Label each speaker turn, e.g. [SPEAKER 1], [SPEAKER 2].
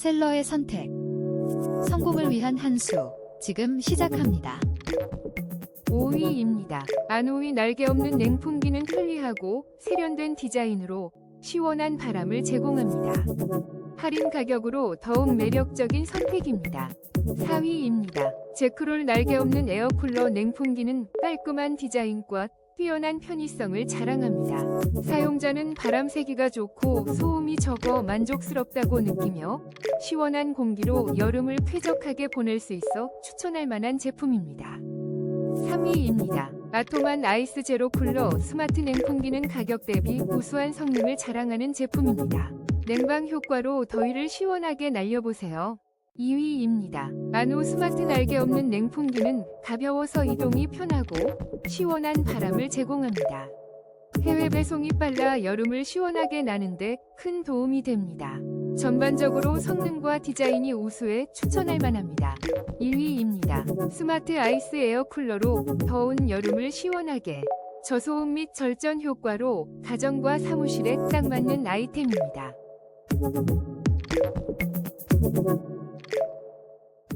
[SPEAKER 1] 셀러의 선택. 성공을 위한 한 수. 지금 시작합니다.
[SPEAKER 2] 5위입니다. 안오이 날개 없는 냉풍기는 편리하고 세련된 디자인으로 시원한 바람을 제공합니다. 할인 가격으로 더욱 매력적인 선택입니다. 4위입니다. 제크롤 날개 없는 에어쿨러 냉풍기는 깔끔한 디자인과 뛰어난 편의성을 자랑합니다. 사용자는 바람 세기가 좋고 소음이 적어 만족스럽다고 느끼며 시원한 공기로 여름을 쾌적하게 보낼 수 있어 추천할 만한 제품입니다. 3위입니다. 아토만 아이스 제로 쿨러 스마트 냉풍기는 가격 대비 우수한 성능을 자랑하는 제품입니다. 냉방 효과로 더위를 시원하게 날려보세요. 2위입니다. 아노 스마트 날개 없는 냉풍기는 가벼워서 이동이 편하고 시원한 바람을 제공합니다. 해외 배송이 빨라 여름을 시원하게 나는데 큰 도움이 됩니다. 전반적으로 성능과 디자인이 우수해 추천할 만합니다. 1위입니다. 스마트 아이스 에어 쿨러로 더운 여름을 시원하게 저소음 및 절전 효과로 가정과 사무실에 딱 맞는 아이템입니다.